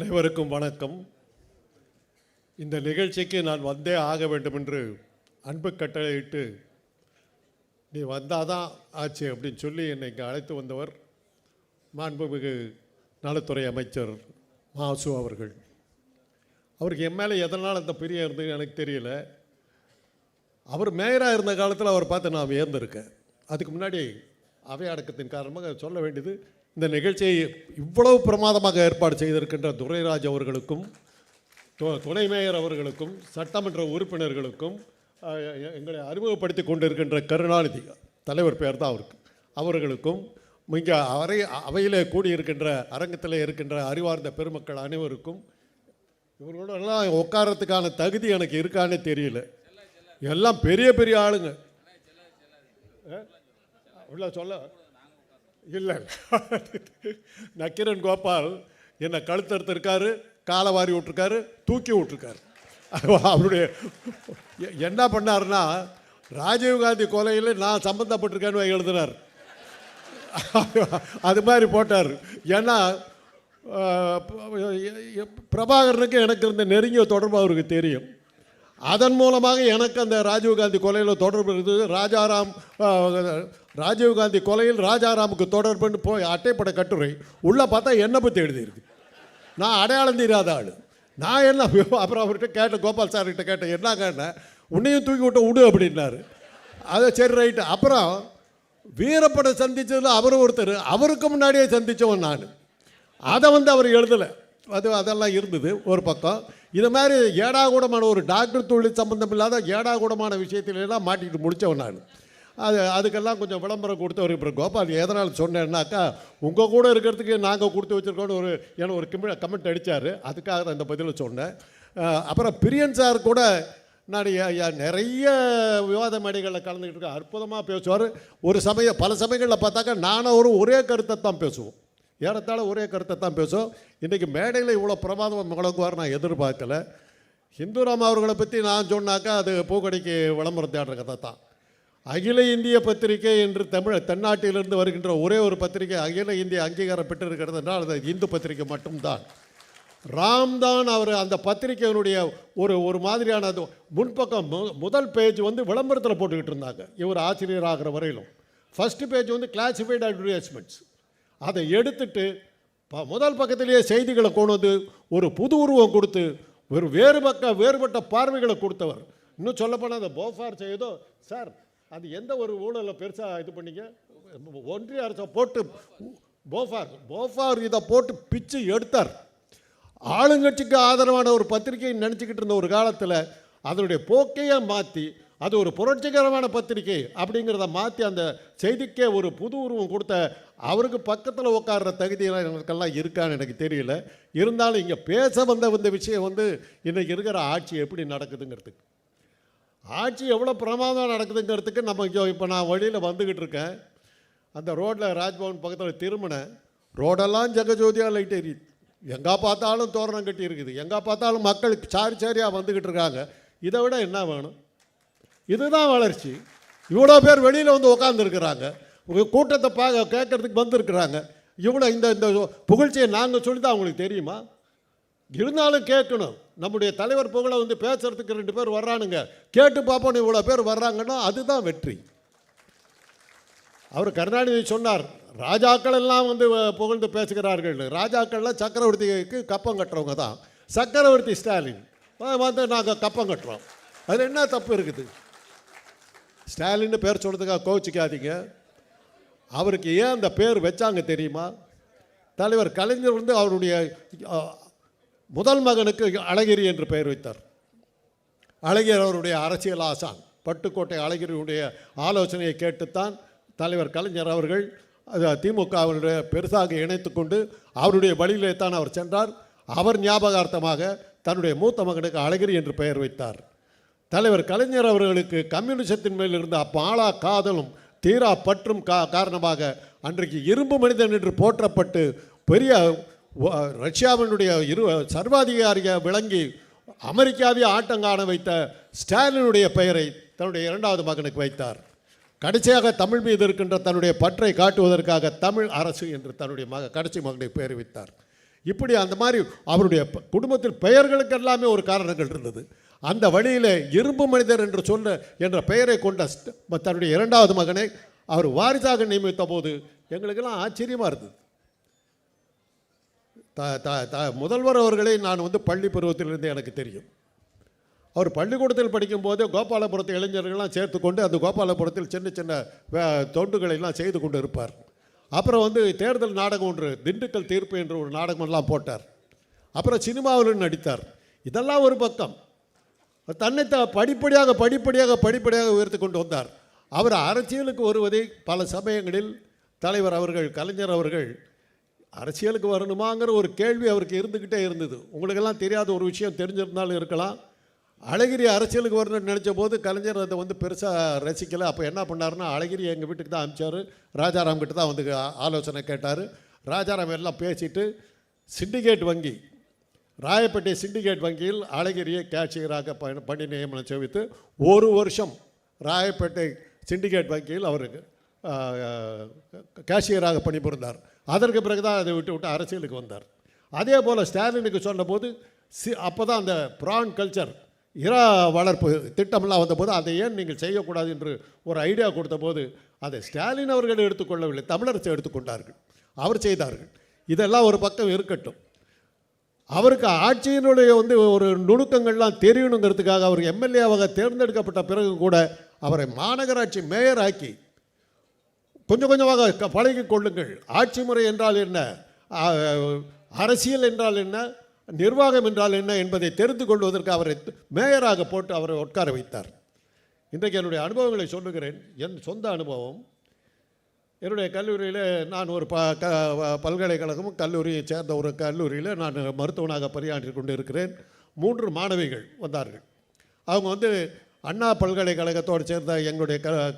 அனைவருக்கும் வணக்கம். இந்த நிகழ்ச்சிக்கு நான் வந்தே ஆக வேண்டும் என்று அன்பு கட்டளையிட்டு நீ வந்தாதான் ஆச்சு அப்படின்னு சொல்லி என்னை இங்கே அழைத்து வந்தவர் மாண்புமிகு நலத்துறை அமைச்சர் மாசு அவர்கள். அவருக்கு என் மேலே எதனால் அந்த பிரியம் இருந்தது எனக்கு தெரியல. அவர் மேயராக இருந்த காலத்தில் அவர் பார்த்து நான் உயர்ந்திருக்கேன் அதுக்கு முன்னாடி அவை அடக்கத்தின் காரணமாக சொல்ல வேண்டியது இந்த நிகழ்ச்சியை இவ்வளவு பிரமாதமாக ஏற்பாடு செய்திருக்கின்ற துரைராஜ் அவர்களுக்கும் து- துணை மேயர் அவர்களுக்கும் சட்டமன்ற உறுப்பினர்களுக்கும் எங்களை அறிமுகப்படுத்தி கொண்டிருக்கின்ற கருணாநிதி தலைவர் பெயர் தான் அவருக்கு அவர்களுக்கும் இங்கே அறை அவையிலே கூடியிருக்கின்ற அரங்கத்தில் இருக்கின்ற அறிவார்ந்த பெருமக்கள் அனைவருக்கும் இவர்களோட எல்லாம் உட்காரத்துக்கான தகுதி எனக்கு இருக்கானே தெரியல. எல்லாம் பெரிய பெரிய ஆளுங்க. உள்ள சொல்ல. இல்லை நக்கிரன் கோபால் என்னை கழுத்தறுத்திருக்காரு காலை வாரி விட்டுருக்காரு தூக்கி விட்டுருக்காரு. அவருடைய என்ன பண்ணார்னா ராஜீவ்காந்தி கொலையில் நான் சம்மந்தப்பட்டிருக்கேன்னு எழுதினார். அது மாதிரி போட்டார். ஏன்னா பிரபாகரனுக்கு எனக்கு இருந்த நெருங்கிய தொடர்பு அவருக்கு தெரியும். அதன் மூலமாக எனக்கு அந்த ராஜீவ்காந்தி கொலையில் தொடர்பு இருந்தது. ராஜாராம் ராஜீவ்காந்தி கொலையில் ராஜாராமுக்கு தொடர்புன்னு போய் அட்டைப்பட கட்டுரை உள்ளே பார்த்தா என்னை பற்றி எழுதியிருக்கு? நான் அடையாளம் தெரியாத ஆள். நான் என்ன அப்புறம் அவர்கிட்ட கேட்டேன் கோபால் சார்கிட்ட கேட்டேன் என்ன கேட்டேன் உன்னையும் தூக்கி விட்டு விடு அப்படின்னாரு. அது சரி ரைட்டு அப்புறம் வீரப்படை சந்தித்ததில் அவர் ஒருத்தர் அவருக்கு முன்னாடியே சந்தித்தவன் நான். அதை வந்து அவர் எழுதலை. அது அதெல்லாம் இருந்தது ஒரு பக்கம். இது மாதிரி ஏடாகூடமான ஒரு டாக்டர் தொழில் சம்பந்தம் இல்லாத ஏடாகூடமான விஷயத்திலெல்லாம் மாட்டிக்கிட்டு முடித்தவன் நான். அது அதுக்கெல்லாம் கொஞ்சம் விளம்பரம் கொடுத்தவர் இப்போ கோபால் எதனால் சொன்னேன்னாக்கா உங்கள் கூட இருக்கிறதுக்கு நாங்கள் கொடுத்து வச்சுருக்கோன்னு ஒரு எனக்கு ஒரு கிமி கமெண்ட் அடித்தார் அதுக்காக தான் இந்த பதிலை சொன்னேன். அப்புறம் பிரியன் சார் கூட நான் நிறைய விவாத மேடைகளில் கலந்துக்கிட்டு இருக்கேன். அற்புதமாக பேசுவார். ஒரு சமயம் பல சமயங்களில் பார்த்தாக்கா நானும் அவரும் ஒரே கருத்தை தான் பேசுவோம். ஏறத்தாழ ஒரே கருத்தை தான் பேசுவோம். இன்றைக்கி மேடையில் இவ்வளோ பிரமாதம் முழங்குவார் நான் எதிர்பார்க்கல. ஹிந்துராம் அவர்களை பற்றி நான் சொன்னாக்கா அது பூக்கடைக்கு விளம்பரம் தேடுற கதை தான் அகில இந்திய பத்திரிகை என்று தமிழ் தென்னாட்டிலிருந்து வருகின்ற ஒரே ஒரு பத்திரிகை அகில இந்திய அங்கீகாரம் பெற்றிருக்கிறது என்றால் அது இந்து பத்திரிகை மட்டும்தான். ராம்தான் அவர் அந்த பத்திரிகையினுடைய ஒரு ஒரு மாதிரியான அது முன்பக்கம் மு- முதல் பேஜ் வந்து விளம்பரத்தில் போட்டுக்கிட்டு இருந்தாங்க. இவர் ஆசிரியர் ஆகிற வரையிலும். ஃபஸ்ட்டு பேஜ் வந்து கிளாசிஃபைடு அட்வர்டைஸ்மெண்ட்ஸ் அதை எடுத்துட்டு ப- முதல் பக்கத்திலேயே செய்திகளை கொண்டு வந்து ஒரு புது உருவம் கொடுத்து ஒரு வேறுபக்க வேறுபட்ட பார்வைகளை கொடுத்தவர். இன்னும் சொல்லப்போனால் அந்த போஃபார் செய்தோ சார் அது எந்த ஒரு ஊழலில் பெருசாக இது பண்ணிங்க? ஒன்றிய அரசை போட்டு போஃபார் போஃபார் இதை போட்டு பிச்சு எடுத்தார். ஆளுங்கட்சிக்கு ஆதரவான ஒரு பத்திரிகையை நினச்சிக்கிட்டு இருந்த ஒரு காலத்தில் அதனுடைய போக்கையே மாற்றி அது ஒரு புரட்சிகரமான பத்திரிகை அப்படிங்கிறத மாற்றி அந்த செய்திக்கே ஒரு புது உருவம் கொடுத்த அவருக்கு பக்கத்தில் உட்கார்ற தகுதியெல்லாம் எனக்கெல்லாம் இருக்கான்னு எனக்கு தெரியல. இருந்தாலும் இங்கே பேச வந்த இந்த விஷயம் வந்து இன்றைக்கி இருக்கிற ஆட்சி எப்படி நடக்குதுங்கிறதுக்கு. ஆட்சி எவ்வளோ பிரமாதம் நடக்குதுங்கிறதுக்கு நம்ம இங்கே இப்போ நான் வழியில் வந்துக்கிட்டு இருக்கேன். அந்த ரோட்டில் ராஜ்பவன் பக்கத்தில் திரும்பினேன் ரோடெல்லாம் ஜெகஜோதியாக லைட் எரியுது எங்கே பார்த்தாலும் தோரணம் கட்டி இருக்குது. எங்கே பார்த்தாலும் மக்கள் சாரி சாரியாக வந்துக்கிட்டு இருக்காங்க. இதை விட என்ன வேணும்? இதுதான் வளர்ச்சி. இவ்வளோ பேர் வெளியில் வந்து உட்காந்துருக்குறாங்க கூட்டத்தை பார்க்க கேட்கறதுக்கு வந்திருக்கிறாங்க இவ்வளோ இந்த இந்த புகழ்ச்சியை நாங்கள் சொல்லி தான் அவங்களுக்கு தெரியுமா? இருந்தாலும் கேட்கணும். நம்முடைய தலைவர் புகழை வந்து பேசுறதுக்கு ரெண்டு பேர் வர்றானுங்க. கேட்டு பார்ப்போம் இவ்வளோ பேர் வர்றாங்கன்னா அதுதான் வெற்றி. அவர் கருணாநிதி சொன்னார் ராஜாக்கள் எல்லாம் வந்து புகழ்ந்து பேசுகிறார்கள். ராஜாக்கள்லாம் சக்கரவர்த்திக்கு கப்பம் கட்டுறவங்க தான். சக்கரவர்த்தி ஸ்டாலின். வந்து நாங்கள் கப்பம் கட்டுறோம். அதில் என்ன தப்பு இருக்குது? ஸ்டாலின்னு பேர் சொல்கிறதுக்காக கோவிச்சிக்காதீங்க. அவருக்கு ஏன் அந்த பேர் வச்சாங்க தெரியுமா? தலைவர் கலைஞர் வந்து அவருடைய முதல் மகனுக்கு அழகிரி என்று பெயர் வைத்தார். அழகிரி அவருடைய அரசியல் ஆசான். பட்டுக்கோட்டை அழகிரியுடைய ஆலோசனையை கேட்டுத்தான் தலைவர் கலைஞர் அவர்கள் அது அவருடைய பெருசாக இணைத்து கொண்டு அவருடைய வழியிலே தான் அவர் சென்றார். அவர் ஞாபகார்த்தமாக தன்னுடைய மூத்த மகனுக்கு அழகிரி என்று பெயர் வைத்தார். தலைவர் கலைஞர் அவர்களுக்கு கம்யூனிசத்தின் மேல் இருந்த பாலா காதலும் தீரா பற்றும் கா காரணமாக அன்றைக்கு இரும்பு மனிதன் என்று போற்றப்பட்டு பெரிய ரஷ்யாவினுடைய இரு சர்வாதிகாரியாக விளங்கி அமெரிக்காவே ஆட்டங்காண வைத்த ஸ்டாலினுடைய பெயரை தன்னுடைய இரண்டாவது மகனுக்கு வைத்தார். கடைசியாக தமிழ் மீது இருக்கின்ற தன்னுடைய பற்றை காட்டுவதற்காக தமிழ் அரசு என்று தன்னுடைய மக கடைசி மகனை பெயர் வைத்தார். இப்படி அந்த மாதிரி அவருடைய குடும்பத்தில் பெயர்களுக்கு எல்லாமே ஒரு காரணங்கள் இருந்தது. அந்த வழியில் இரும்பு மனிதர் என்று சொல்ல என்ற பெயரை கொண்ட தன்னுடைய இரண்டாவது மகனை அவர் வாரிசாக நியமித்த போது எங்களுக்கெல்லாம் ஆச்சரியமாக இருந்தது. த த த முதல்வர் அவர்களை நான் வந்து பள்ளி பருவத்திலிருந்து எனக்கு தெரியும். அவர் பள்ளிக்கூடத்தில் படிக்கும்போது கோபாலபுரத்து இளைஞர்கள்லாம் சேர்த்துக்கொண்டு அந்த கோபாலபுரத்தில் சின்ன சின்ன வே- தொண்டுகளை எல்லாம் செய்து கொண்டு இருப்பார். அப்புறம் வந்து தேர்தல் நாடகம் ஒன்று திண்டுக்கல் தீர்ப்பு என்ற ஒரு நாடகமெல்லாம் போட்டார். அப்புறம் சினிமாவில் நடித்தார். இதெல்லாம் ஒரு பக்கம். தன்னை த படிப்படியாக படிப்படியாக படிப்படியாக உயர்த்தி கொண்டு வந்தார். அவர் அரசியலுக்கு வருவதை பல சமயங்களில் தலைவர் அவர்கள் கலைஞர் அவர்கள் அரசியலுக்கு வரணுமாங்கிற ஒரு கேள்வி அவருக்கு இருந்துக்கிட்டே இருந்தது. உங்களுக்கெல்லாம் தெரியாத ஒரு விஷயம் தெரிஞ்சிருந்தாலும் இருக்கலாம். அழகிரி அரசியலுக்கு வரணும்னு நினச்ச போது கலைஞர் அதை வந்து பெருசாக ரசிக்கலை. அப்போ என்ன பண்ணாருன்னா அழகிரி எங்கள் வீட்டுக்கு தான் அனுப்பிச்சார் ராஜாராம் கிட்ட தான் வந்து ஆலோசனை கேட்டார். ராஜாராம் எல்லாம் பேசிட்டு சிண்டிகேட் வங்கி. ராயப்பேட்டை சிண்டிகேட் வங்கியில் அழகிரியை கேஷியராக பணி பணி நியமனம் செய்வித்து ஒரு வருஷம் ராயப்பேட்டை சிண்டிகேட் வங்கியில் அவருக்கு கேஷியராக பணிபுரிந்தார். அதற்கு பிறகு தான் அதை விட்டு விட்டு அரசியலுக்கு வந்தார். அதே போல் ஸ்டாலினுக்கு சொன்னபோது சி அப்போ தான் அந்த ப்ரான் கல்ச்சர் இரா வளர்ப்பு திட்டமெல்லாம் வந்தபோது அதை ஏன் நீங்கள் செய்யக்கூடாது என்று ஒரு ஐடியா கொடுத்தபோது அதை ஸ்டாலின் அவர்கள் எடுத்துக்கொள்ளவில்லை தமிழரசு எடுத்துக்கொண்டார்கள். அவர் செய்தார்கள். இதெல்லாம் ஒரு பக்கம் இருக்கட்டும். அவருக்கு ஆட்சியினுடைய வந்து ஒரு நுணுக்கங்கள்லாம் தெரியணுங்கிறதுக்காக அவர் எம்எல்ஏவாக தேர்ந்தெடுக்கப்பட்ட பிறகு கூட அவரை மாநகராட்சி மேயர் ஆக்கி கொஞ்சம் கொஞ்சமாக க- பழகிக் கொள்ளுங்கள். ஆட்சி முறை என்றால் என்ன? அரசியல் என்றால் என்ன? நிர்வாகம் என்றால் என்ன என்பதை தெரிந்து கொள்வதற்கு அவரை மேயராக போட்டு அவரை உட்கார வைத்தார். இன்றைக்கு என்னுடைய அனுபவங்களை சொல்லுகிறேன். என் சொந்த அனுபவம். என்னுடைய கல்லூரியில் நான் ஒரு ப க பல்கலைக்கழகமும் கல்லூரியை சேர்ந்த ஒரு கல்லூரியில் நான் மருத்துவனாக பணியாற்றி கொண்டு இருக்கிறேன் மூன்று மாணவிகள் வந்தார்கள். அவங்க வந்து அண்ணா பல்கலைக்கழகத்தோடு சேர்ந்த எங்களுடைய க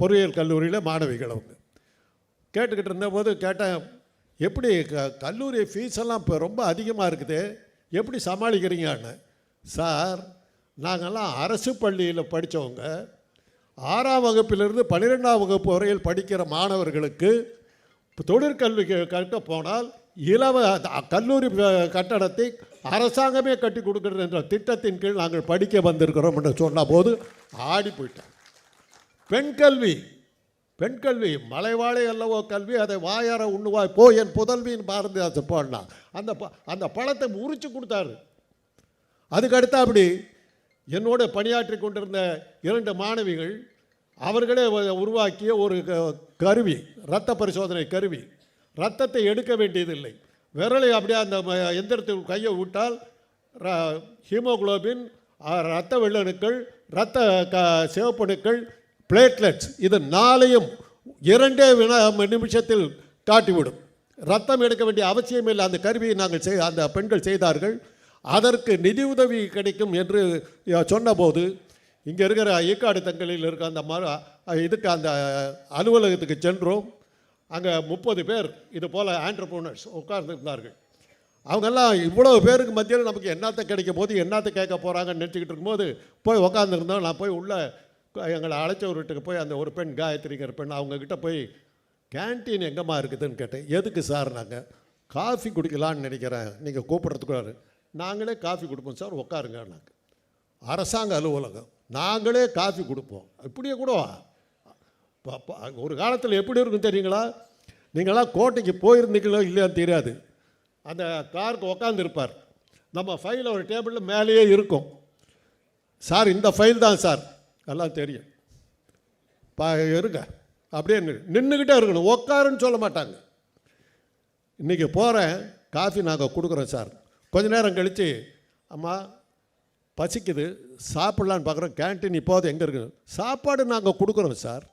பொறியியல் கல்லூரியில் மாணவிகள் அவங்க. கேட்டுக்கிட்டு இருந்தபோது கேட்டேன் எப்படி க கல்லூரி ஃபீஸ் எல்லாம் இப்போ ரொம்ப அதிகமாக இருக்குது எப்படி சமாளிக்கிறீங்கன்னு? சார் நாங்கள்லாம் அரசு பள்ளியில் படித்தவங்க ஆறாம் வகுப்பிலிருந்து பன்னிரெண்டாம் வகுப்பு வரையில் படிக்கிற மாணவர்களுக்கு தொழிற்கல்வி கட்ட போனால் இலவ கல்லூரி கட்டடத்தை அரசாங்கமே கட்டி கொடுக்குறது என்ற திட்டத்தின் கீழ் நாங்கள் படிக்க வந்திருக்கிறோம் என்று சொன்ன போது ஆடி போயிட்டேன் பெண் கல்வி. பெண் கல்வி மலைவாழை அல்லவோ கல்வி அதை வாயார உண்ணுவாய் போ என் புதல்வின்னு பாரதிதாசன் பாடினா. அந்த ப- அந்த பழத்தை முறிச்சு கொடுத்தாரு. அதுக்கடுத்த அப்படி என்னோட பணியாற்றி கொண்டிருந்த இரண்டு மாணவிகள் அவர்களே உருவாக்கிய ஒரு க- கருவி இரத்த பரிசோதனை கருவி. ரத்தத்தை எடுக்க வேண்டியதில்லை. விரலை அப்படியே அந்த ம- எந்திரத்தில் கையை விட்டால் ர- ஹீமோகுளோபின் இரத்த வெள்ளணுக்கள் இரத்த க சிவப்பணுக்கள் பிளேட்லெட்ஸ் இது நாளையும் இரண்டே வினா நிமிஷத்தில் காட்டிவிடும். ரத்தம் எடுக்க வேண்டிய அவசியம் இல்லை. அந்த கருவியை நாங்கள் செய் அந்த பெண்கள் செய்தார்கள். அதற்கு நிதியுதவி கிடைக்கும் என்று சொன்னபோது இங்கே இருக்கிற ஈக்காடு தங்களில் இருக்க அந்த ம இதுக்கு அந்த அலுவலகத்துக்கு சென்றோம். அங்கே முப்பது பேர் இது போல் ஆண்டர்பிரனர்ஸ் உட்கார்ந்துருந்தார்கள். அவங்கெல்லாம் இவ்வளோ பேருக்கு மத்தியில் நமக்கு என்னத்தை கிடைக்க போது என்னத்தை கேட்க போகிறாங்கன்னு நினச்சிக்கிட்டு இருக்கும்போது போய் உட்காந்துருந்தோம் நான் போய் உள்ளே எங்களை அழைச்ச ஒரு வீட்டுக்கு போய் அந்த ஒரு பெண் காயத்ரிங்கிற பெண் அவங்கக்கிட்ட போய் கேன்டீன் எங்கம்மா இருக்குதுன்னு கேட்டேன். எதுக்கு சார் நாங்கள் காஃபி குடிக்கலான்னு நினைக்கிறேன். நீங்கள் கூப்பிட்றதுக்குள்ளாரு நாங்களே காஃபி கொடுப்போம் சார் உட்காருங்க நாங்கள் அரசாங்க அலுவலகம். நாங்களே காஃபி கொடுப்போம். இப்படியே கூட ஒரு காலத்தில் எப்படி இருக்கும் தெரியுங்களா? நீங்களாம் கோட்டைக்கு போயிருந்தீங்களோ இல்லையான்னு தெரியாது. அந்த காருக்கு உக்காந்துருப்பார். நம்ம ஃபைல் ஒரு டேபிளில் மேலேயே இருக்கும். சார் இந்த ஃபைல் தான் சார். எல்லாம் தெரியும். பா இருங்க. அப்படியே நின்றுக்கிட்டே இருக்கணும். உக்காருன்னு சொல்ல மாட்டாங்க. இன்றைக்கி போகிறேன் காஃபி நாங்கள் கொடுக்குறோம் சார். கொஞ்ச நேரம் கழித்து அம்மா பசிக்குது. சாப்பிட்லான்னு பார்க்குறோம் கேன்டீன் இப்போது எங்கே இருக்குது சாப்பாடு நாங்கள் கொடுக்குறோம் சார்.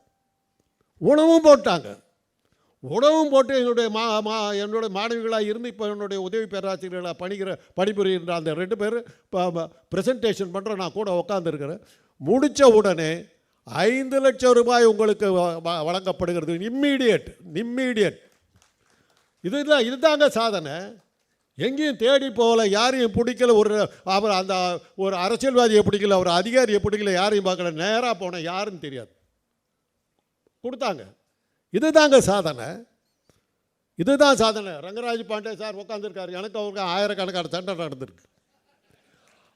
உணவும் போட்டாங்க. உணவும் போட்டு என்னுடைய மா மா என்னுடைய மாணவிகளாக இருந்து இப்போ என்னுடைய உதவி பேராசிரியர்களாக பணிகிற பணிபுரிகின்ற அந்த ரெண்டு பேர் இப்போ ப்ரெசன்டேஷன் பண்ணுற நான் கூட உட்காந்துருக்கிறேன் முடித்த உடனே ஐந்து லட்சம் ரூபாய் உங்களுக்கு வ- வ- வழங்கப்படுகிறது. இம்மீடியட் இம்மீடியட் இதுதான் இதுதாங்க சாதனை. எங்கேயும் தேடி போகல யாரையும் பிடிக்கல ஒரு அவர் அந்த ஒரு அரசியல்வாதியை பிடிக்கல ஒரு அதிகாரியை பிடிக்கல யாரையும் பார்க்கல நேராக போனேன் யாருன்னு தெரியாது. கொடுத்தாங்க. இதுதாங்க சாதனை. இதுதான் சாதனை. ரங்கராஜ் பாண்டே சார் உட்காந்துருக்காரு எனக்கு அவருக்கு ஆயிரக்கணக்கான சண்டை நடந்திருக்கு.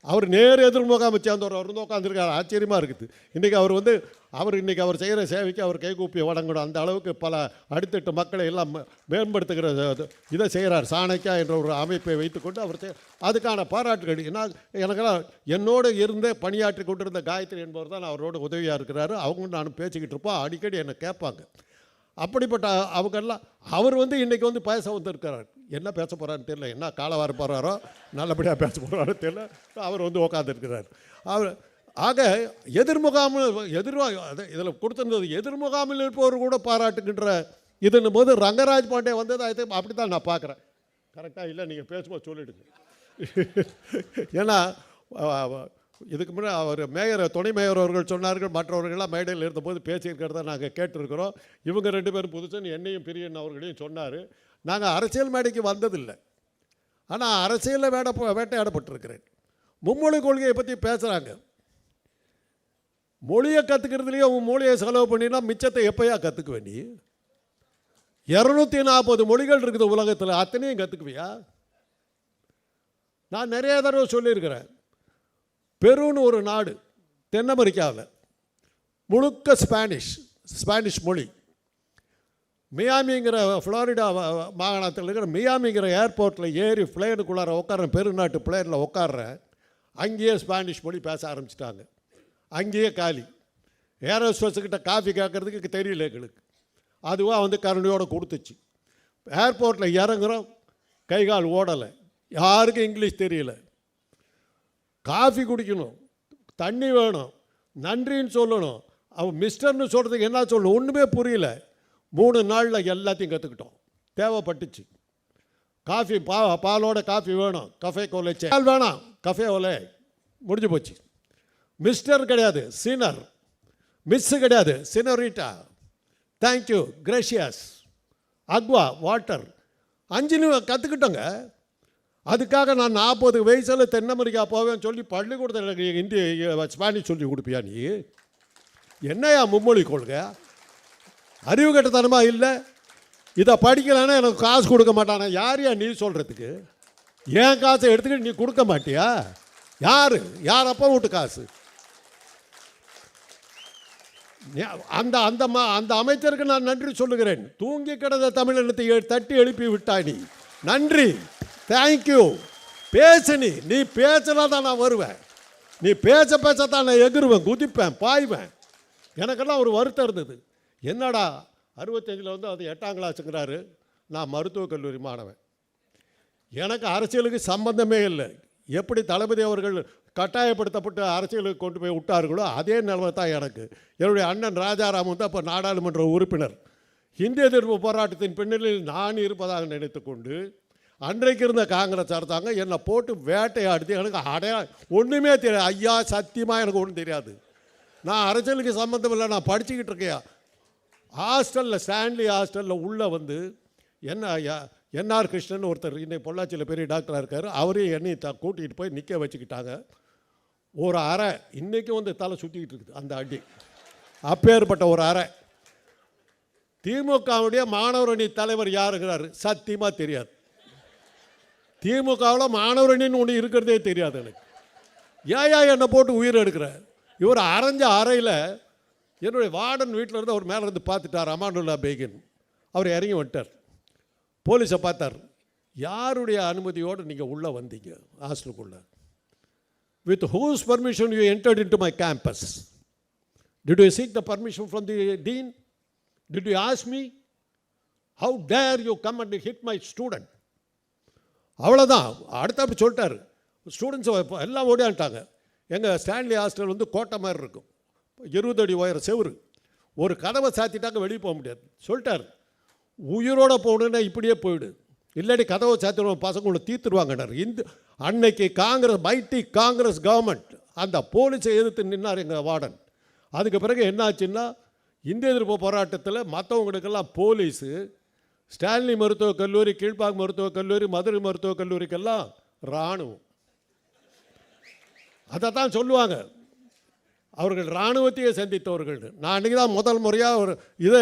அவர் நேர் எதிர் முகாமை சேர்ந்தவர் அவர் வந்து உட்காந்துருக்காரு ஆச்சரியமாக இருக்குது. இன்றைக்கி அவர் வந்து அவர் இன்றைக்கி அவர் செய்கிற சேவைக்கு அவர் கைகூப்பி வழங்கணும். அந்த அளவுக்கு பல அடுத்தட்டு மக்களை எல்லாம் மேம்படுத்துகிற இதை செய்கிறார். சாணக்கியா என்ற ஒரு அமைப்பை வைத்துக்கொண்டு அவர் செய்- அதுக்கான பாராட்டுகள். ஏன்னா எனக்கெல்லாம் என்னோடு இருந்தே பணியாற்றி கொண்டிருந்த காயத்ரி என்பவர் தான் அவரோட உதவியாக இருக்கிறாரு. அவங்க நானும் பேசிக்கிட்டு இருப்போம். அடிக்கடி என்னை கேட்பாங்க. அப்படிப்பட்ட அவங்கெல்லாம் அவர் வந்து இன்றைக்கி வந்து பேச வந்திருக்கிறார். என்ன பேச போகிறான்னு தெரியல. என்ன காலவார போகிறாரோ நல்லபடியாக பேச போகிறாரோ தெரியல. அவர் வந்து உட்காந்துருக்கிறார் அவர் ஆக எதிர்முகாமில் எதிர்வா இதில் கொடுத்துருந்தது எதிர்முகாமில் இருப்பவர் கூட பாராட்டுகின்ற இதுன்னும் போது ரங்கராஜ் பாண்டே வந்தது அது அப்படி தான் நான் பார்க்குறேன். கரெக்டாக இல்லை நீங்கள் பேசும்போது சொல்லிவிடுங்க ஏன்னா இதுக்கு முன்னே அவர் மேயர் துணை மேயர் அவர்கள் சொன்னார்கள் மற்றவர்கள்லாம் மேடையில் இருந்தபோது பேசியிருக்கிறத நாங்கள் கேட்டிருக்கிறோம். இவங்க ரெண்டு பேரும் புதுசன் என்னையும் பிரியன் அவர்களையும் சொன்னார். நாங்கள் அரசியல் மேடைக்கு வந்ததில்லை. ஆனால் அரசியலில் வேட வேட்டையாடப்பட்டிருக்கிறேன். மும்மொழி கொள்கையை பற்றி பேசுகிறாங்க மொழியை கற்றுக்கிறதுலேயே உன் மொழியை செலவு பண்ணினா மிச்சத்தை எப்போயா கற்றுக்க வேண்டி? இரநூத்தி நாற்பது மொழிகள் இருக்குது உலகத்தில் அத்தனையும் கற்றுக்குவியா நான் நிறைய தடவை சொல்லியிருக்கிறேன். பெருன்னு ஒரு நாடு தென் அமெரிக்காவில் முழுக்க ஸ்பானிஷ் ஸ்பானிஷ் மொழி. மியாமிங்கிற ஃப்ளோரிடா மாகாணத்தில் இருக்கிற மியாமிங்கிற ஏர்போர்ட்டில் ஏறி ஃப்ளைனுக்குள்ளார உட்காரன் பெருநாட்டு பிளேனில் உட்காடுறேன் அங்கேயே ஸ்பானிஷ் மொழி பேச ஆரம்பிச்சிட்டாங்க. அங்கேயே காலி. ஏரோஸ்டர்ஸுக்கிட்ட காஃபி கேட்கறதுக்கு தெரியல எங்களுக்கு. அதுவாக வந்து கருணையோடு கொடுத்துச்சு. ஏர்போர்ட்டில் இறங்குறோம். கை கால் ஓடலை. யாருக்கும் இங்கிலீஷ் தெரியல. காஃபி குடிக்கணும். தண்ணி வேணும். நன்றின்னு சொல்லணும். அவன் மிஸ்டர்னு சொல்கிறதுக்கு என்ன சொல்லணும் ஒன்றுமே புரியல. மூணு நாளில் எல்லாத்தையும் கற்றுக்கிட்டோம் தேவைப்பட்டுச்சு காஃபி பா பாலோட காஃபி வேணும் கஃபே கோலேச்சே பால் வேணாம் கஃபே ஓலை முடிஞ்சு போச்சு மிஸ்டர் கிடையாது சீனர் மிஸ்ஸு கிடையாது சினோரிட்டா தேங்க்யூ கிரேஷியஸ் அக்வா வாட்டர் அஞ்சு கற்றுக்கிட்டோங்க அதுக்காக நான் நாற்பது வயசில் தென் அமெரிக்கா போவேன்னு சொல்லி பள்ளிக்கூடத்தில் எனக்கு ஹிந்தி ஸ்பானிஷ் சொல்லி கொடுப்பியா நீ என்னையா மும்மொழி கொள்கை அறிவு கட்டத்தனமாக இல்லை. இதை படிக்கலைன்னா எனக்கு காசு கொடுக்க மாட்டானா. யாரையா நீ சொல்கிறதுக்கு ஏன் காசை எடுத்துக்கிட்டு நீ கொடுக்க மாட்டியா? யார்? யார் அப்பா வீட்டு காசு? அந்த அந்த ம- அந்த அமைச்சருக்கு நான் நன்றி சொல்லுகிறேன். தூங்கி கிடந்த தமிழினத்தை தட்டி எழுப்பி விட்டாய் நீ. நன்றி. தேங்க்யூ பேசு நீ. நீ பேசினா தான் நான் வருவேன். நீ பேச பேச தான் நான் எகிருவேன் குதிப்பேன் பாய்வேன். எனக்கெல்லாம் ஒரு வருத்தம் இருந்தது. என்னடா அறுபத்தஞ்சில் வந்து அது எட்டாம் கிளாஸுங்கிறாரு? நான் மருத்துவக் கல்லூரி மாணவன். எனக்கு அரசியலுக்கு சம்பந்தமே இல்லை. எப்படி தளபதி அவர்கள் கட்டாயப்படுத்தப்பட்டு அரசியலுக்கு கொண்டு போய் விட்டார்களோ அதே நிலைமை தான் எனக்கு. என்னுடைய அண்ணன் ராஜாராம் வந்து அப்போ நாடாளுமன்ற உறுப்பினர். இந்திய எதிர்ப்பு போராட்டத்தின் பின்னணியில் நான் இருப்பதாக நினைத்துக்கொண்டு அன்றைக்கு இருந்த காங்கிரஸ் அரசாங்கம் என்னை போட்டு வேட்டையாடுது. எனக்கு அடையா ஒன்றுமே தெரியாது. ஐயா சத்தியமாக எனக்கு ஒன்றும் தெரியாது. நான் அரசியலுக்கு சம்மந்தம் இல்லை. நான் படிச்சுக்கிட்டு இருக்கேன் ஹாஸ்டலில் ஸ்டான்லி ஹாஸ்டலில் உள்ளே வந்து என்ன ஐயா என்ஆர் கிருஷ்ணன் ஒருத்தர் இன்னைக்கு பொள்ளாச்சியில் பெரிய டாக்டராக இருக்கார். அவரையும் என்னையும் த கூட்டிகிட்டு போய் நிற்க வச்சுக்கிட்டாங்க. ஒரு அறை இன்றைக்கும் வந்து தலை சுற்றிக்கிட்டு இருக்குது அந்த அடி. அப்பேற்பட்ட ஒரு அறை. திமுகவுடைய மாணவர் அணி தலைவர் யாருங்கிறார்? சத்தியமாக தெரியாது. திமுகவில் மாணவர் அணின்னு ஒன்று இருக்கிறதே தெரியாது எனக்கு. ஏயா என்னை போட்டு உயிர் எடுக்கிற? இவர் அரைஞ்ச அறையில் என்னுடைய வார்டன் வீட்டில் இருந்து அவர் மேலே இருந்து பார்த்துட்டார் அமானுல்லா பேகின். அவர் இறங்கி வந்துட்டார் போலீஸை பார்த்தார். யாருடைய அனுமதியோடு நீங்கள் உள்ளே வந்தீங்க? ஹாஸ்டலுக்குள்ளே. With whose permission you entered in to my campus did you seek the permission from the dean did you ask me how dare you come and hit my student அவ்வளோதான் அடுத்த அப்படி சொல்லிட்டார். ஸ்டூடெண்ட்ஸ் எல்லாம் ஓடியான்ட்டாங்க எங்கள் ஸ்டான்லி ஹாஸ்டல் வந்து கோட்டை மாதிரி இருக்கும். இருபது அடி உயர செவுரு. ஒரு கதவை சாத்திட்டாக்க வெளியே போக முடியாது. சொல்லிட்டார். உயிரோடு போகணுன்னா இப்படியே போயிடு. இல்லாட்டி கதவை சாத்திடுவோம் பசங்களை தீர்த்துருவாங்கன்னார். இந்த அன்னைக்கு காங்கிரஸ் மைட்டி காங்கிரஸ் கவர்மெண்ட் அந்த போலீஸை எதிர்த்து நின்னார் எங்கள் வார்டன். அதுக்கு பிறகு என்னாச்சுன்னா இந்திய எதிர்ப்பு போராட்டத்தில் மற்றவங்களுக்கெல்லாம் போலீஸு ஸ்டான்லி மருத்துவக் கல்லூரி கீழ்ப்பாக் மருத்துவக் கல்லூரி மதுரை மருத்துவக் கல்லூரிக்கெல்லாம் இராணுவம். அதை தான் சொல்லுவாங்க. அவர்கள் இராணுவத்தையே சந்தித்தவர்கள். நான் அன்றைக்கி தான் முதல் முறையாக ஒரு இதை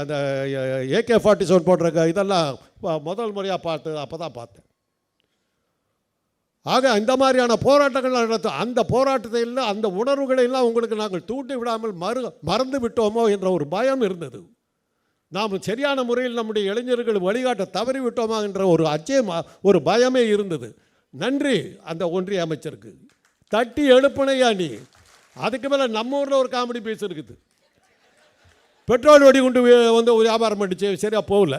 அந்த ஏகே ஃபார்ட்டி செவன் போட்டிருக்க இதெல்லாம் முதல் முறையாக பார்த்து அப்போ தான் பார்த்தேன். ஆக இந்த மாதிரியான போராட்டங்கள் நடத்த அந்த போராட்டத்தை எல்லாம் அந்த உணர்வுகளை எல்லாம் உங்களுக்கு நாங்கள் தூண்டி விடாமல் மறு மறந்து விட்டோமோ என்ற ஒரு பயம் இருந்தது. நாம் சரியான முறையில் நம்முடைய இளைஞர்கள் வழிகாட்ட தவறி விட்டோமா என்ற ஒரு அச்சயம் ஒரு பயமே இருந்தது. நன்றி அந்த ஒன்றிய அமைச்சருக்கு. தட்டி எழுப்பினையா நீ? அதுக்கு மேலே நம்ம ஊரில் ஒரு காமெடி பீஸ் இருக்குது. பெட்ரோல் வெடி கொண்டு வந்து ஒரு வியாபாரம் பண்ணிச்சு சரியாக போகல.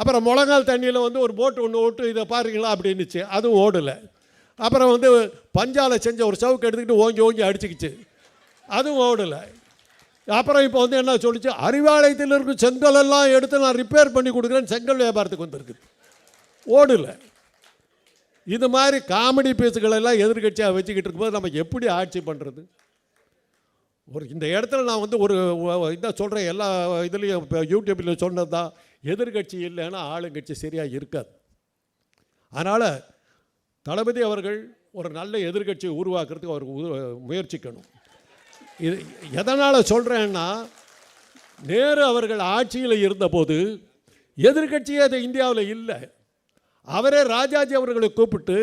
அப்புறம் முழங்கால் தண்ணியில் வந்து ஒரு போட்டு ஒன்று ஓட்டு இதை பாருங்களா அப்படின்னுச்சு. அதுவும் ஓடலை. அப்புறம் வந்து பஞ்சாலை செஞ்ச ஒரு சவுக்கு எடுத்துக்கிட்டு ஓங்கி ஓங்கி அடிச்சுக்கிச்சு. அதுவும் ஓடலை. அப்புறம் இப்போ வந்து என்ன சொல்லிச்சு? அறிவாலயத்தில் இருக்கும் செங்கல் எல்லாம் எடுத்து நான் ரிப்பேர் பண்ணி கொடுக்குறேன்னு செங்கல் வியாபாரத்துக்கு வந்திருக்கு. ஓடலை. இது மாதிரி காமெடி பேசுகளெல்லாம் எதிர்கட்சியாக வச்சுக்கிட்டு இருக்கும்போது நம்ம எப்படி ஆட்சி பண்ணுறது ஒரு இந்த இடத்துல நான் வந்து ஒரு இதான் சொல்கிறேன் எல்லா இதுலேயும் இப்போ யூடியூப்பில் சொன்னது தான் எதிர்கட்சி இல்லைன்னா ஆளுங்கட்சி சரியாக இருக்காது. அதனால் தளபதி அவர்கள் ஒரு நல்ல எதிர்க்கட்சியை உருவாக்குறதுக்கு அவர் முயற்சிக்கணும். இது எதனால் சொல்கிறேன்னா நேரு அவர்கள் ஆட்சியில் இருந்தபோது எதிர்க்கட்சியே அது இந்தியாவில் இல்லை. அவரே ராஜாஜி அவர்களை கூப்பிட்டு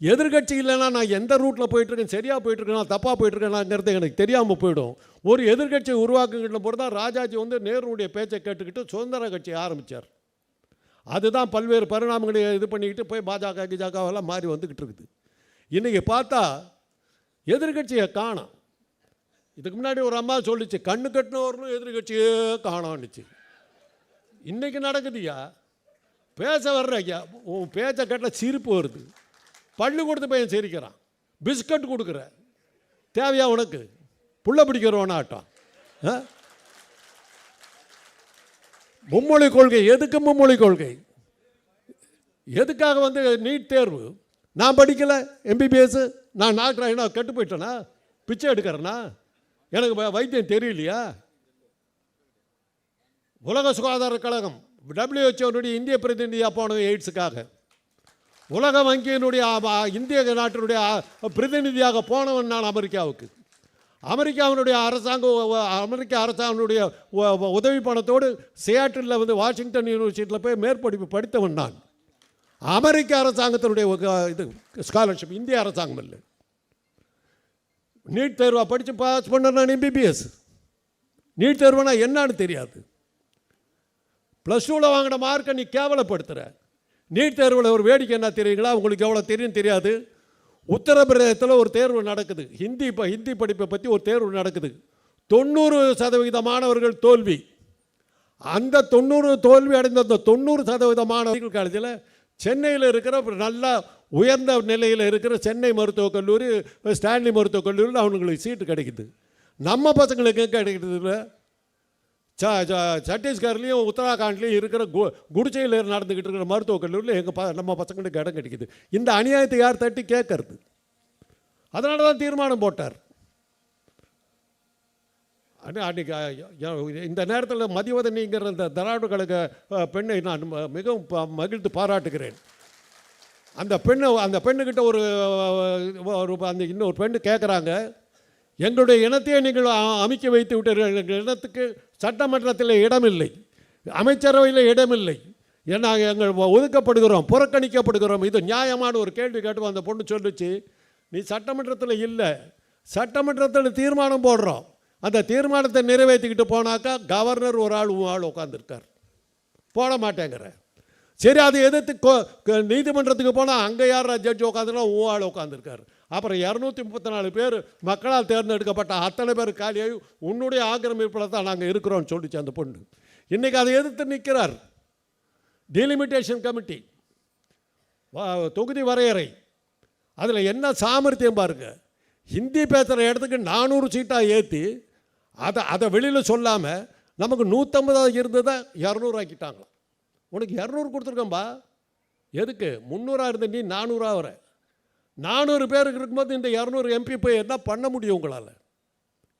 எதிர்க்கட்சி இல்லைன்னா நான் எந்த ரூட்டில் போயிட்டுருக்கேன்? சரியாக போயிட்டுருக்கேன்? தப்பாக போயிட்டுருக்கேனாங்கிறது எனக்கு தெரியாமல் போயிடும். ஒரு எதிர்க்கட்சியை உருவாக்குங்கிற போது தான் ராஜாஜி வந்து நேருடைய பேச்சை கேட்டுக்கிட்டு சுதந்திர கட்சியை ஆரம்பித்தார் அதுதான் பல்வேறு பரிணாமங்களை இது பண்ணிக்கிட்டு போய் பாஜக கிஜாக்காவெல்லாம் மாறி வந்துக்கிட்டு இருக்குது. இன்றைக்கி பார்த்தா எதிர்கட்சியை காணோம். இதுக்கு முன்னாடி ஒரு அம்மா சொல்லிச்சு கண்ணு கட்டினவர்களும் எதிர்கட்சியே காணோன்னுச்சு. இன்றைக்கி நடக்குதுயா பேச வர்ற ஐயா உன் பேச்சை கேட்டால் சிரிப்பு வருது. பள்ளிக்கூடத்து பையன் சிரிக்கிறான். பிஸ்கட் கொடுக்குற. தேவையா உனக்கு? புள்ள பிடிக்கிறவனாட்டம் ஆ? மும்மொழி கொள்கை. எதுக்கு மும்மொழி கொள்கை? எதுக்காக வந்து நீட் தேர்வு? நான் படிக்கலை. எம்பிபிஎஸ் நான் டாக்டர் கெட்டு போயிட்டேனா? பிச்சை எடுக்கிறேன்னா எனக்கு வைத்தியம் தெரியலையா? உலக சுகாதார கழகம் டபிள்யூஹெச்ஓனுடைய இந்திய பிரதிநிதியாக போனது எய்ட்ஸுக்காக உலக வங்கியினுடைய இந்திய நாட்டினுடைய பிரதிநிதியாக போனவன் நான் அமெரிக்காவுக்கு. அமெரிக்காவினுடைய அரசாங்கம் அமெரிக்க அரசாங்கனுடைய உதவி பணத்தோடு சியாட்டில் வந்து வாஷிங்டன் யூனிவர்சிட்டியில் போய் மேற்படிப்பு படித்தவன் நான். அமெரிக்க அரசாங்கத்தினுடைய இது ஸ்காலர்ஷிப் இந்திய அரசாங்கம் இல்லை. நீட் தேர்வாக படித்து பாஸ் பண்ண நான் எம்பிபிஎஸ் நீட் தேர்வுனா என்னன்னு தெரியாது. ப்ளஸ் டூவில் வாங்கின மார்க்கை நீ கேவலப்படுத்துகிற நீட் தேர்வில் ஒரு வேடிக்கை என்ன தெரியுங்களா? உங்களுக்கு எவ்வளோ தெரியும் தெரியாது. உத்தரப்பிரதேசத்தில் ஒரு தேர்வு நடக்குது. ஹிந்தி இப்போ ஹிந்தி படிப்பை பற்றி ஒரு தேர்வு நடக்குது. தொண்ணூறு சதவிகித மாணவர்கள் தோல்வி. அந்த தொண்ணூறு தோல்வி அடைந்த அந்த தொண்ணூறு சதவீத மாணவர்கள் காலேஜில் சென்னையில் இருக்கிற நல்லா நல்ல உயர்ந்த நிலையில் இருக்கிற சென்னை மருத்துவக் கல்லூரி ஸ்டான்லி மருத்துவக் கல்லூரியில் அவங்களுக்கு சீட்டு கிடைக்குது. நம்ம பசங்களுக்கு கிடைக்கிறது இல்லை சத்தீஸ்கர்லேயும் உத்தராகண்ட்லேயும் இருக்கிற கு குடிச்சையில் நடந்துக்கிட்டு இருக்கிற மருத்துவக் கல்லூரியில் எங்கள் ப நம்ம பசங்களுக்கு இடம் கிடைக்குது. இந்த அநியாயத்தை யார் தட்டி கேட்கறது அதனால தான் தீர்மானம் போட்டார். அன்னைக்கு இந்த நேரத்தில் மதிவதனிங்கிற இந்த திராவிட கழக பெண்ணை நான் ம- மிகவும் ப- மகிழ்ந்து பாராட்டுகிறேன். அந்த பெண்ணை அந்த பெண்ணுக்கிட்ட ஒரு ஒரு அந்த இன்னொரு பெண்ணு கேட்குறாங்க எங்களுடைய இனத்தையே நீங்கள் அமைக்க வைத்து விட்டீர்கள். எங்கள் இனத்துக்கு சட்டமன்றத்தில் இடமில்லை. அமைச்சரவையில் இடமில்லை. ஏன்னா எங்கள் ஒதுக்கப்படுகிறோம் புறக்கணிக்கப்படுகிறோம். இது நியாயமான ஒரு கேள்வி கேட்டு அந்த பொண்ணு சொல்லுச்சு. நீ சட்டமன்றத்தில் இல்லை. சட்டமன்றத்தில் தீர்மானம் போடுறோம். அந்த தீர்மானத்தை நிறைவேற்றிக்கிட்டு போனாக்கா கவர்னர் ஒரு ஆள் உன் ஆள் உட்காந்துருக்கார் போட மாட்டேங்கிற. சரி அதை எதிர்த்து கோ- நீதிமன்றத்துக்கு போனால் அங்கே யார் ஜட்ஜ் உட்காந்துனா உன் ஆள் உட்காந்துருக்கார் அப்புறம் இரநூத்தி முப்பத்தி நாலு பேர் மக்களால் தேர்ந்தெடுக்கப்பட்ட அத்தனை பேர் காலியாகி உன்னுடைய ஆக்கிரமிப்பில் தான் நாங்கள் இருக்கிறோம்னு சொல்லிச்சு அந்த பொண்ணு. இன்றைக்கி அதை எதிர்த்து நிற்கிறார். டிலிமிட்டேஷன் கமிட்டி தொகுதி வரையறை. அதில் என்ன சாமர்த்தியம் பாருங்க. ஹிந்தி பேசுகிற இடத்துக்கு நானூறு சீட்டாக ஏற்றி அதை அதை வெளியில் சொல்லாமல் நமக்கு நூற்றம்பதாக இருந்ததை இரநூறு ஆக்கிட்டாங்களாம். உனக்கு இரநூறு கொடுத்துருக்கேன்பா. எதுக்கு? முந்நூறாக இருந்த நீ நானூறாக வர. நானூறு பேருக்கு இருக்கும்போது இந்த இரநூறு எம்பி போய் என்ன பண்ண முடியும் உங்களால்?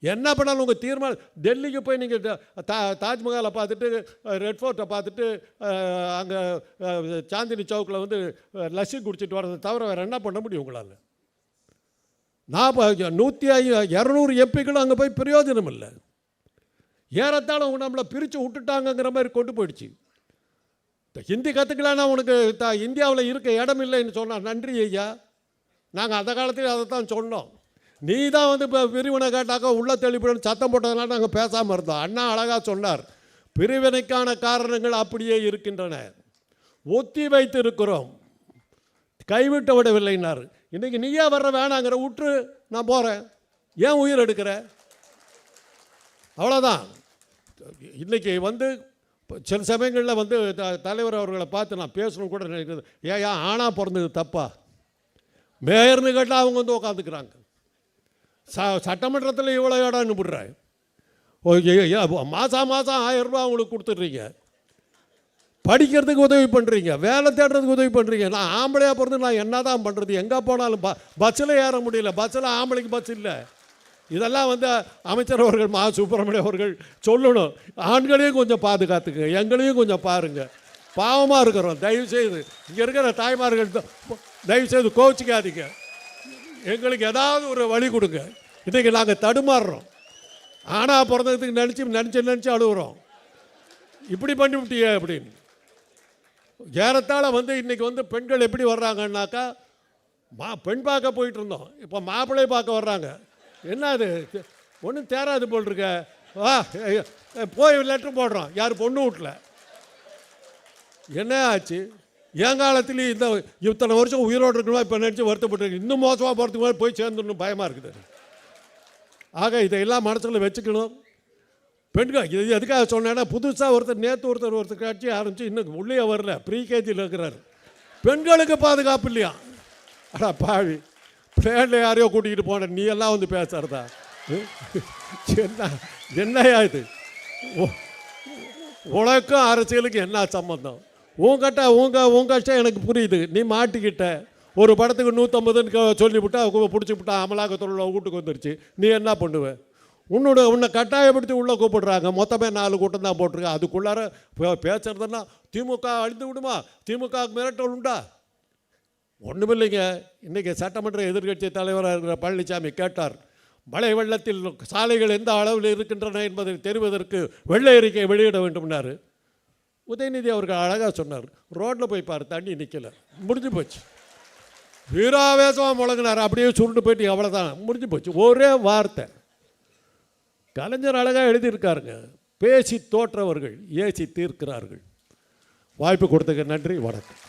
என்ன பண்ணாலும் உங்கள் தீர்மானம் டெல்லிக்கு போய் நீங்கள் தா தாஜ்மஹாலை பார்த்துட்டு ரெட் ஃபோர்ட்டை பார்த்துட்டு அங்கே சாந்தினி சவுக்கில் வந்து லஸ்ஸி குடிச்சிட்டு வரதை தவிர வேறு என்ன பண்ண முடியும் உங்களால்? நான் நூற்றி ஐ இரநூறு எம்பிக்களும் அங்கே போய் பிரயோஜனம் இல்லை. ஏறத்தாழ அவங்க நம்மளை பிரித்து விட்டுட்டாங்கங்கிற மாதிரி கொண்டு போயிடுச்சு. இந்த ஹிந்தி கற்றுக்கலான்னா உனக்கு த இந்தியாவில் இருக்க இடம் இல்லைன்னு சொன்னால் நன்றி ஐயா. நாங்கள் அந்த காலத்தில் அதை தான் சொன்னோம். நீ தான் வந்து இப்போ பிரிவினை கேட்டாக்கா உள்ள தெளிப்புடன் சத்தம் போட்டதுனால நாங்கள் பேசாமல் இருந்தோம். அண்ணா அழகாக சொன்னார் பிரிவினைக்கான காரணங்கள் அப்படியே இருக்கின்றன. ஒத்தி வைத்து இருக்கிறோம். கைவிட்டு விடவில்லைன்னார். இன்றைக்கி நீயே வர்ற வேணாங்கிற விட்டு நான் போகிறேன் ஏன் உயிர் எடுக்கிற? அவ்வளோதான் இன்றைக்கி வந்து சில சமயங்களில் வந்து த- தலைவர் அவர்களை பார்த்து நான் பேசணும் கூட நினைக்கிறது. ஏன் ஏன் ஆணாக பிறந்தது தப்பா? மேயர்னு கேட்டால் அவங்க வந்து உட்காந்துக்கிறாங்க ச சட்டமன்றத்தில் இவ்வளோ இடம்னு விடுறேன் மாதம் மாதம் ஆயிரம் ரூபா அவங்களுக்கு கொடுத்துட்றீங்க. படிக்கிறதுக்கு உதவி பண்ணுறீங்க வேலை தேடுறதுக்கு உதவி பண்ணுறீங்க நான் ஆம்பளையாக பிறந்து நான் என்ன தான் பண்ணுறது எங்கே போனாலும் ப பஸ்ஸில் ஏற முடியல. பஸ்ஸில் ஆம்பளைக்கு பஸ் இல்லை. இதெல்லாம் வந்து அமைச்சர் அவர்கள் மா சுப்பிரமணியம் அவர்கள் சொல்லணும். ஆண்களையும் கொஞ்சம் பாதுகாத்துக்குங்க. எங்களையும் கொஞ்சம் பாருங்கள் பாவமாக இருக்கிறோம். தயவு செய்து இங்கே இருக்கிற தாய்மார்கள் தயவுசெய்து கோச்சிக்காதீங்க எங்களுக்கு ஏதாவது ஒரு வழி கொடுங்க. இன்றைக்கி நாங்கள் தடுமாறுறோம். ஆனால் பிறந்ததுக்கு நினச்சி நினச்சி நினச்சி அழுகுறோம். இப்படி பண்ணிவிட்டியே அப்படின்னு. ஏறத்தாழ வந்து இன்றைக்கி வந்து பெண்கள் எப்படி வர்றாங்கன்னாக்கா மா பெண் பார்க்க போயிட்டு இருந்தோம். இப்போ மாப்பிள்ளை பார்க்க வர்றாங்க. என்ன அது? ஒன்றும் தேராது போல் இருக்க வா போய் லெட்ரு போடுறோம். யார் பொண்ணு வீட்டில் என்ன ஆச்சு? என் காலத்துலேயும் இந்த இத்தனை வருஷம் உயிரோடு இருக்கணுமா? இப்போ நினச்சி வருத்தப்பட்டு இன்னும் மோசமாக போகிறதுக்கு மாதிரி போய் சேர்ந்துடணும். பயமாக இருக்குது. ஆக இதையெல்லாம் மனசில் வச்சுக்கணும். பெண்கள் இது எதுக்காக சொன்னேன்னா புதுசாக ஒருத்தர் நேற்று ஒருத்தர் ஒருத்தர் கட்சி ஆரம்பித்து இன்னும் உள்ளே வரல. ப்ரீ கேஜியில் இருக்கிறார். பெண்களுக்கு பாதுகாப்பு இல்லையா? அடா பாவி. பிளேனில் யாரையோ கூட்டிகிட்டு போன நீ எல்லாம் வந்து பேசுறதா? என்ன என்னையா இது? உ- உனக்கும் அரசியலுக்கு என்ன சம்மந்தம் உங்ககிட்ட உங்க உங்க கஷ்டம் எனக்கு புரியுது. நீ மாட்டிக்கிட்ட. ஒரு படத்துக்கு நூற்றம்பதுன்னு சொல்லிவிட்டா பிடிச்சி விட்டா அமலாக்கத்துள்ள வீட்டுக்கு வந்துருச்சு. நீ என்ன பண்ணுவ? உன்னோட உன்னை கட்டாயப்படுத்தி உள்ளே கூப்பிடுறாங்க. மொத்தமே நாலு கூட்டம் தான் போட்டிருக்க. அதுக்குள்ளார பே- பேசுறதுன்னா திமுக அழிந்து விடுமா? திமுக மிரட்டல் உண்டா? ஒன்றுமில்லைங்க இன்றைக்கி சட்டமன்ற எதிர்க்கட்சி தலைவராக இருக்கிற பழனிசாமி கேட்டார் மழை வெள்ளத்தில் சாலைகள் எந்த அளவில் இருக்கின்றன என்பதை தெரிவதற்கு வெள்ளை அறிக்கை வெளியிட வேண்டும்னாரு. உதயநிதி அவர்கள் அழகாக சொன்னார் ரோட்டில் போய் பாரு தண்ணி நிற்கலை முடிஞ்சு போச்சு. வீராவேசமாக முழங்கினார் அப்படியே சுருண்டு போயிட்டு அவ்வளோதான் முடிஞ்சு போச்சு. ஒரே வார்த்தை. கலைஞர் அழகாக எழுதியிருக்காருங்க பேசி தோற்றவர்கள் ஏசி தீர்க்கிறார்கள். வாய்ப்பு கொடுத்ததுக்கு நன்றி வணக்கம்.